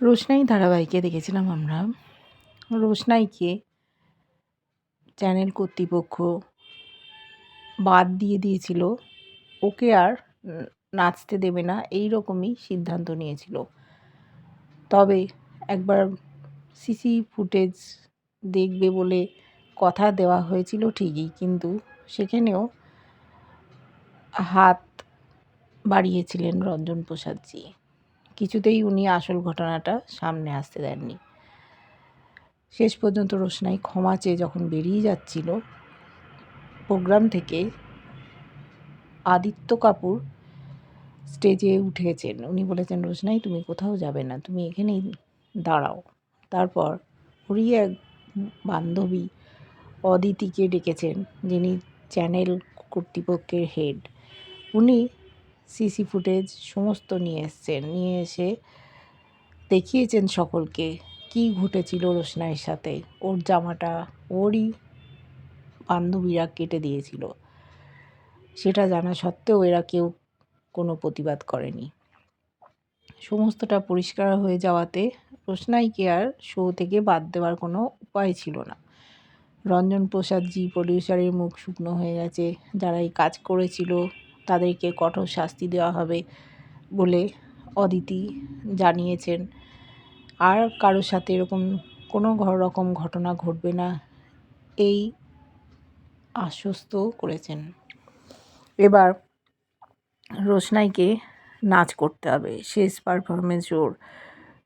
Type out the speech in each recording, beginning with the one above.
রোশনাই ধারাবাহিকে দেখেছিলাম আমরা। রোশনাইকে চ্যানেল কর্তৃপক্ষ বাদ দিয়ে দিয়েছিল। ওকে আর নাচতে দেবে না এই রকমই সিদ্ধান্ত নিয়েছিল। তবে একবার সিসি ফুটেজ দেখবে বলে কথা দেওয়া হয়েছিল ঠিকই, কিন্তু সেখানেও হাত বাড়িয়েছিলেন রঞ্জন প্রসাদজি। কিছুতেই উনি আসল ঘটনাটা সামনে আসতে দেননি। শেষ পর্যন্ত রোশনাই ক্ষমা চেয়ে যখন বেরিয়ে যাচ্ছিল, প্রোগ্রাম থেকে আদিত্য কাপুর স্টেজে উঠেছেন। উনি বলেছেন, রোশনাই, তুমি কোথাও যাবে না, তুমি এখানেই দাঁড়াও। তারপর ওরই এক বান্ধবী অদিতিকে ডেকেছেন, যিনি চ্যানেল কর্তৃপক্ষের হেড। উনি সিসি ফুটেজ সমস্ত নিয়ে এসছেন। নিয়ে এসে দেখিয়েছেন সকলকে কি ঘটেছিল রোশনাইয়ের সাথে। ওর জামাটা ওরই বান্ধবীরা কেটে দিয়েছিল। সেটা জানা সত্ত্বেও এরা কেউ কোনো প্রতিবাদ করেনি। সমস্তটা পরিষ্কার হয়ে যাওয়াতে রোশনাইকে আর শো থেকে বাদ দেওয়ার কোনো উপায় ছিল না। রঞ্জন প্রসাদজি প্রডিউসারের মুখ শুকনো হয়ে গেছে। যারা এই কাজ করেছিল তাদেরকে কঠোর শাস্তি দেওয়া হবে বলে অদিতি জানিয়েছেন। আর কারোর সাথে এরকম কোনো রকম ঘটনা ঘটবে না, এই আশ্বস্ত করেছেন। এবার রোশনাইকে নাচ করতে হবে শেষ পারফরমেন্স ওর।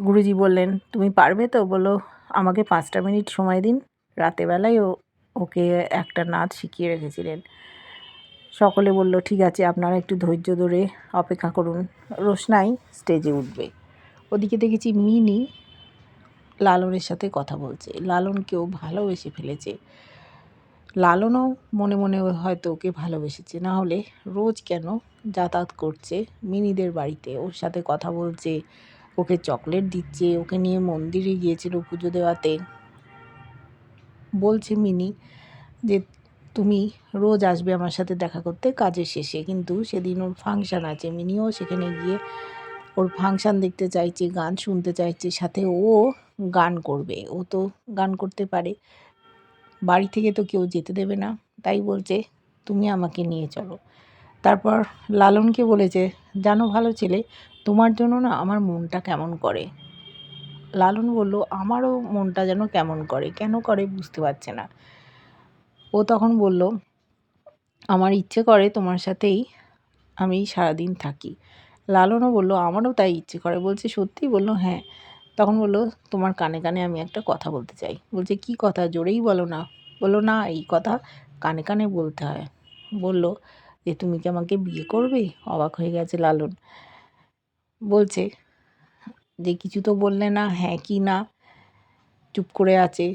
গুরুজি বললেন, তুমি পারবে তো? বলো আমাকে পাঁচটা মিনিট সময় দিন। রাতেবেলায় ও, ওকে একটা নাচ শিখিয়ে রেখেছিলেন। সকলে বলল, ঠিক আছে, আপনারা একটু ধৈর্য ধরে অপেক্ষা করুন। রোশনাই স্টেজে উঠবে। ওদিকে দেখেছি মিনি লালনের সাথে কথা বলছে। লালনকেও ভালোবেসে ফেলেছে। লালনও মনে মনে হয়তো ওকে ভালোবেসেছে। না হলে রোজ কেন যাতায়াত করছে মিনিদের বাড়িতে? ওর সাথে কথা বলছে, ওকে চকলেট দিচ্ছে, ওকে নিয়ে মন্দিরে গিয়েছিল পুজো দেওয়াতে। বলছে মিনি যে তুমি রোজ আসবে আমার সাথে দেখা করতে কাজের শেষে। কিন্তু সেদিন ওর ফাংশান আছে। মিনিও সেখানে গিয়ে ওর ফাংশান দেখতে চাইছে, গান শুনতে চাইছে, সাথে ও গান করবে। ও তো গান করতে পারে। বাড়ি থেকে তো কেউ যেতে দেবে না। তাই বলছে, তুমি আমাকে নিয়ে চলো। তারপর লালনকে বলেছে, জানো ভালো ছেলে, তোমার জন্য না আমার মনটা কেমন করে? লালন বলল, আমারও মনটা যেন কেমন করে? কেন করে বুঝতে পারছে না। ও তখন বলল, আমার ইচ্ছে করে তোমার সাথেই আমি সারাদিন থাকি। লালনও বলল, আমারও তাই ইচ্ছে করে। বলছে সত্যি বলল হ্যাঁ। তখন বলল, তোমার কানে কানে আমি একটা কথা বলতে চাই। বলছে, কি কথা? জোরেই বলো না। বলল, না, এই কথা কানে কানে বলতে হয়। বলল যে তুমি কি আমাকে বিয়ে করবে? অবাক হয়ে গেছে লালন। বলছে, যে কিছু তো বললে না হ্যাঁ কি না? চুপ করে আছে।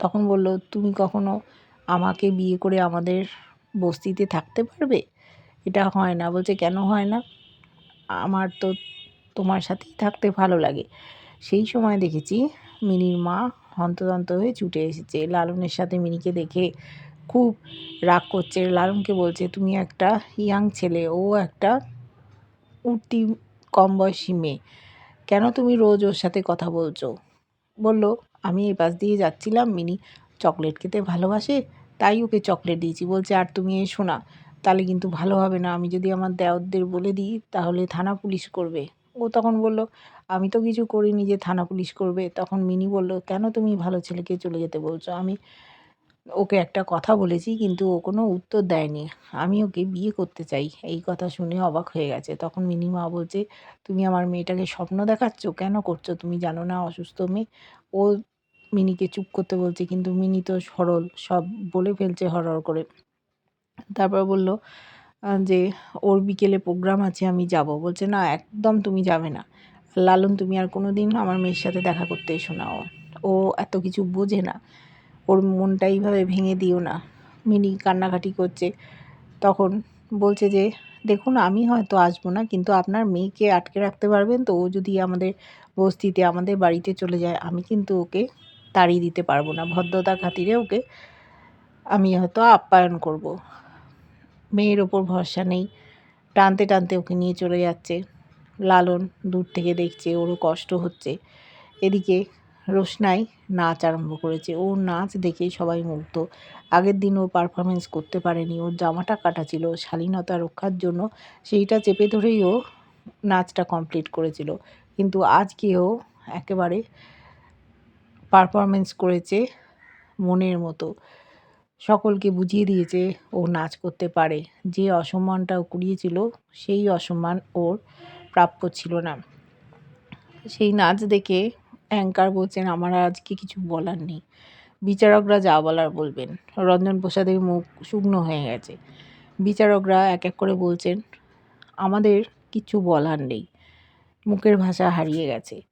তখন বলল, তুমি কখনো আমাকে বিয়ে করে আমাদের বস্তিতে থাকতে পারবে? এটা হয় না। বলছে, কেন হয় না? আমার তো তোমার সাথেই থাকতে ভালো লাগে। সেই সময় দেখেছি মিনির মা হন্তদন্ত হয়ে ছুটে এসেছে। লালনের সাথে মিনিকে দেখে খুব রাগ করছে। লালনকে বলছে, তুমি একটা ইয়াং ছেলে, ও একটা উঠতি কম বয়সী মেয়ে। কেন তুমি রোজ ওর সাথে কথা বলছো? বলল আমি এই পাশ দিয়ে যাচ্ছিলাম। মিনি চকলেট খেতে ভালোবাসে, তাই ওকে চকলেট দিয়েছি। বলছে, আর তুমি এসো না, তাহলে কিন্তু ভালো হবে না। আমি যদি আমার দেওরদের বলে দিই, তাহলে থানা পুলিশ করবে। ও তখন বলল, আমি তো কিছু করিনি যে থানা পুলিশ করবে। তখন মিনি বলল, কেন তুমি ভালো ছেলেকে চলে যেতে বলছো? আমি ওকে একটা কথা বলেছি, কিন্তু ও কোনো উত্তর দেয়নি। আমি ওকে বিয়ে করতে চাই। এই কথা শুনে অবাক হয়ে গেছে। তখন মিনি মা বলছে, তুমি আমার মেয়েটাকে স্বপ্ন দেখাচ্ছ? কেন করছ? তুমি জানো না, অসুস্থ মেয়ে। ও মিনিকে চুপ করতে বলছে, কিন্তু মিনি তো সরল, সব বলে ফেলছে হরহর করে। তারপর বলল যে ওর বিকেলে প্রোগ্রাম আছে, আমি যাব। বলছে, না, একদম তুমি যাবে না। লালন, তুমি আর কোনো দিন আমার মেয়ের সাথে দেখা করতে এসো না। ও এত কিছু বোঝে না। ওর মনটা এইভাবে ভেঙে দিও না। মিনি কান্নাকাটি করছে। তখন বলছে যে, দেখুন, আমি হয়তো আসব না, কিন্তু আপনার মেয়েকে আটকে রাখতে পারবেন তো? ও যদি আমাদের বস্তিতে, আমাদের বাড়িতে চলে যায়, আমি কিন্তু ওকে তাড়িয়ে দিতে পারব না। ভদ্রতা খাতিরে ওকে আমি হয়তো আপ্যায়ন করব। মেয়ের ওপর ভরসা নেই। টানতে টানতে ওকে নিয়ে চলে যাচ্ছে। লালন দূর থেকে দেখছে, ওরও কষ্ট হচ্ছে। এদিকে রোশনাই নাচ আরম্ভ করেছে। ওর নাচ দেখে সবাই মুগ্ধ। আগের দিন ও পারফরমেন্স করতে পারেনি। ওর জামাটা কাটা ছিল। শালীনতা রক্ষার জন্য সেইটা চেপে ধরেই ও নাচটা কমপ্লিট করেছিল। কিন্তু আজকে ও একেবারে পারফরমেন্স করেছে মনের মতো। সকলকে বুঝিয়ে দিয়েছে ও নাচ করতে পারে। যে অসম্মানটা ও কুড়িয়েছিল, সেই অসম্মান ওর প্রাপ্য ছিল না। সেই নাচ দেখে অ্যাঙ্কার বলছেন, আমার আজকে কিছু বলার নেই। বিচারকরা যা বলার বলবেন। রঞ্জন প্রসাদের মুখ শুকনো হয়ে গেছে। বিচারকরা এক এক করে বলছেন, আমাদের কিছু বলার নেই। মুখের ভাষা হারিয়ে গেছে।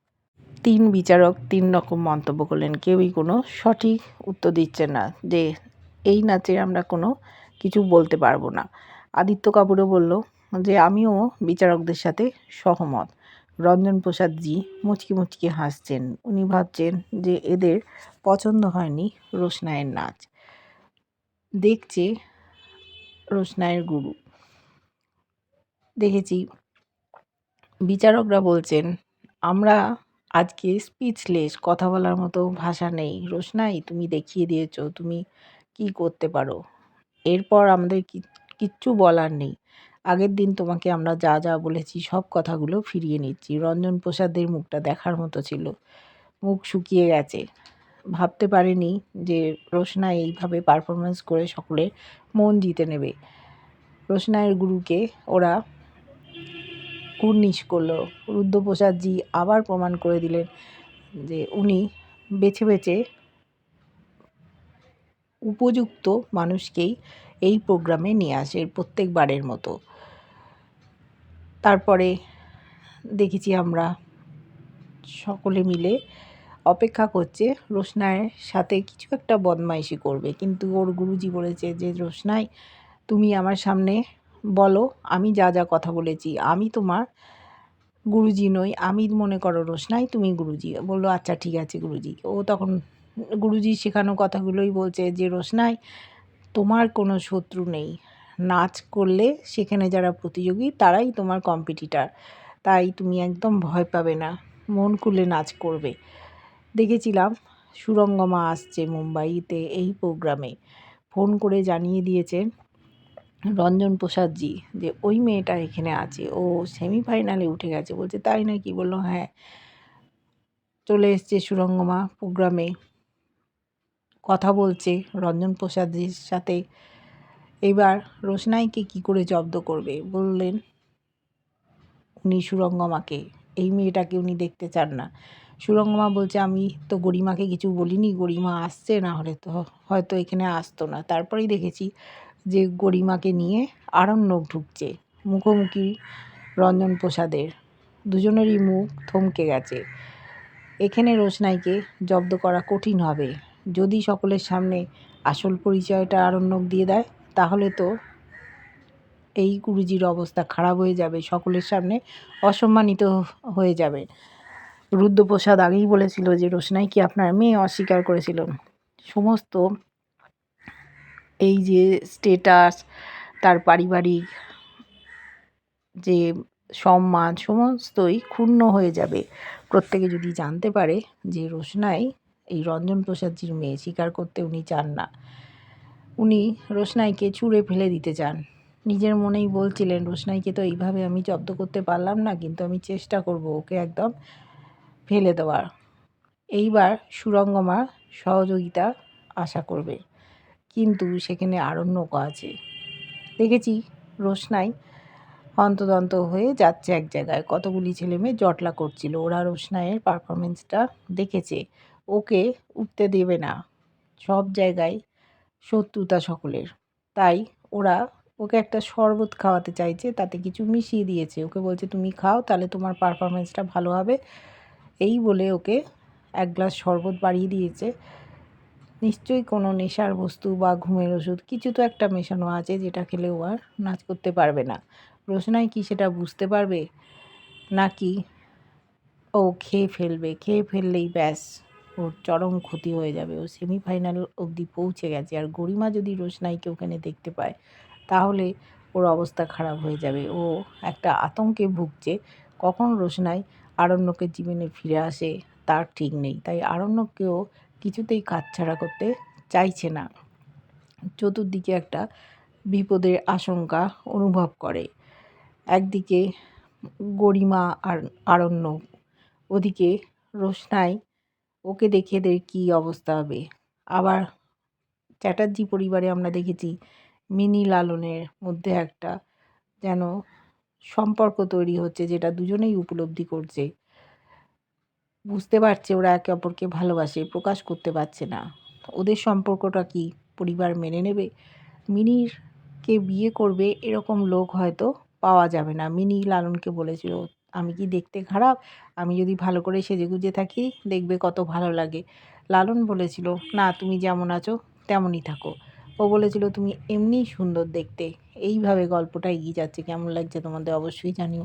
তিন বিচারক তিন রকম মন্তব্য করলেন। কেউই কোনো সঠিক উত্তর দিচ্ছেন না যে এই নাচে আমরা কোনো কিছু বলতে পারব না। আদিত্য কাপুরও বলল যে, আমিও বিচারকদের সাথে সহমত। রঞ্জন প্রসাদজি মুচকি মুচকি হাসছেন। উনি ভাবছেন যে এদের পছন্দ হয়নি রোশনায়ের নাচ। দেখছে রোশনায়ের গুরু। দেখেছি। বিচারকরা বলছেন, আমরা আজকে স্পিচলেস কথা বলার মতো ভাষা নেই। রোশনাই, তুমি দেখিয়ে দিয়েছ, তুমি কি করতে পারো? এরপর আমাদের কিচ্ছু বলার নেই। আগের দিন তোমাকে আমরা যা যা বলেছি, সব কথাগুলো ফিরিয়ে নিচ্ছি। রঞ্জন প্রসাদের মুখটা দেখার মতো ছিল। মুখ শুকিয়ে গেছে। ভাবতে পারেনি যে রোশনা এইভাবে পারফরমেন্স করে সকলে মন জিতে নেবে। রোশনায়ের গুরুকে ওরা কুর্নিশ করল। রুদ্রপ্রসাদজি আবার প্রমাণ করে দিলেন যে উনি বেছে বেছে উপযুক্ত মানুষকেই এই প্রোগ্রামে নিয়ে আসে প্রত্যেকবারের মতো। তারপরে দেখেছি আমরা সকলে মিলে অপেক্ষা করছে রোশনায়ের সাথে কিছু একটা বদমাইশি করবে। কিন্তু ওর গুরুজি বলেছে যে, রোশনাই, তুমি আমার সামনে বলো, আমি যা যা কথা বলেছি, আমি তোমার গুরুজি নই, আমি মনে করো রোশনাই তুমি গুরুজি। বলল আচ্ছা ঠিক আছে, গুরুজি। ও তখন গুরুজি শেখানো কথাগুলোই বলছে যে রোশনাই তোমার কোনো শত্রু নেই। নাচ করলে সেখানে যারা প্রতিযোগী, তারাই তোমার কম্পিটিটার তাই তুমি একদম ভয় পাবে না, মন খুলে নাচ করবে। দেখেছিলাম, সুরঙ্গমা আসছে মুম্বাইতে এই প্রোগ্রামে ফোন করে জানিয়ে দিয়েছেন রঞ্জন প্রসাদজি যে ওই মেয়েটা এখানে আছে, ও সেমিফাইনালে উঠে গেছে। বলছে, তাই নাকি? বলল হ্যাঁ। চলে এসছে সুরঙ্গমা প্রোগ্রামে। কথা বলছে রঞ্জন প্রসাদের সাথে। এবার রোশনাইকে কি করে জব্দ করবে? বললেন উনি সুরঙ্গমাকে। এই মেয়েটাকে উনি দেখতে চান না। সুরঙ্গমা বলছে, আমি তো গরিমাকে কিছু বলিনি, গরিমা আসছে, না হলে তো হয়তো এখানে আসতো না। তারপরেই দেখেছি যে গরিমাকে নিয়ে আরণ্যক ঢুকছে, মুখোমুখি রঞ্জন প্রসাদের দুজনেরই মুখ থমকে গেছে। এখানে রোশনাইকে জব্দ করা কঠিন হবে। যদি সকলের সামনে আসল পরিচয়টা আরণ্যক দিয়ে দেয়, তাহলে তো এই গুরুজির অবস্থা খারাপ হয়ে যাবে, সকলের সামনে অসম্মানিত হয়ে যাবে। রুদ্রপ্রসাদ আগেই বলেছিল যে, রোশনাই কি আপনার মেয়ে অস্বীকার করেছিল? সমস্ত এই যে স্টেটাস তার পারিবারিক যে সম্মান, সমস্তই ক্ষুণ্ণ হয়ে যাবে। প্রত্যেকে যদি জানতে পারে যে রোশনাই এই রঞ্জন প্রসাদজির মেয়ে, স্বীকার করতে উনি চান না। উনি রোশনাইকে ছুঁড়ে ফেলে দিতে চান। নিজের মনেই বলছিলেন, রোশনাইকে তো এইভাবে আমি জব্দ করতে পারলাম না, কিন্তু আমি চেষ্টা করব ওকে একদম ফেলে দেওয়ার। এইবার সুরঙ্গমা সহযোগিতা আশা করবে। কিন্তু সেখানে আরণ্যক আছে। দেখেছি রোশনাই হন্তদন্ত হয়ে যাচ্ছে এক জায়গায়। কতগুলি ছেলে মেয়ে জটলা করছিল। ওরা রোশনাইয়ের পারফরমেন্সটা দেখেছে। ওকে উঠতে দেবে না। সব জায়গায় শত্রুতা সকলের। তাই ওরা ওকে একটা শরবত খাওয়াতে চাইছে। তাতে কিছু মিশিয়ে দিয়েছে। ওকে বলছে, তুমি খাও, তাহলে তোমার পারফরমেন্সটা ভালো হবে। এই বলে ওকে এক গ্লাস শরবত বাড়িয়ে দিয়েছে। নিশ্চয়ই কোনো নেশার বস্তু বা ঘুমের ওষুধ, কিছু তো একটা মেশানো আছে যেটা খেলে ও আর নাচ করতে পারবে না। রোশনাই কি সেটা বুঝতে পারবে? নাকি ও খেয়ে ফেলবে? খেয়ে ফেললেই ব্যাস, ওর চরম ক্ষতি হয়ে যাবে। ও সেমিফাইনাল অবধি পৌঁছে গেছে। আর গরিমা যদি রোশনাইকে ওখানে দেখতে পায়, তাহলে ওর অবস্থা খারাপ হয়ে যাবে। ও একটা আতঙ্কে ভুগছে। কখন রোশনাই আরণ্যকের জীবনে ফিরে আসে, তার ঠিক নেই। তাই আরণ্যককেও কিছুতেই কাজ ছাড়া করতে চাইছে না। চতুর্দিকে একটা বিপদের আশঙ্কা অনুভব করে। একদিকে গরিমা আর আরণ্য, ওদিকে রোশনাই, ওকে দেখে এদের কী অবস্থা হবে? আবার চ্যাটার্জি পরিবারে আমরা দেখেছি মিনি লালনের মধ্যে একটা যেন সম্পর্ক তৈরি হচ্ছে, যেটা দুজনেই উপলব্ধি করছে। বুঝতে পারছে ওরা একে অপরকে ভালোবাসে, প্রকাশ করতে পারছে না। ওদের সম্পর্কটা কি পরিবার মেনে নেবে? মিনিরকে বিয়ে করবে এরকম লোক হয়তো পাওয়া যাবে না। মিনি লালনকে বলেছিল, আমি কি দেখতে খারাপ? আমি যদি ভালো করে সেজেগুজে থাকি, দেখবে কত ভালো লাগে। লালন বলেছিল, না, তুমি যেমন আছো, তেমনই থাকো। ও বলেছিল, তুমি এমনিই সুন্দর দেখতে। এইভাবে গল্পটা এগিয়ে যাচ্ছে। কেমন লাগছে তোমাদের অবশ্যই জানিও।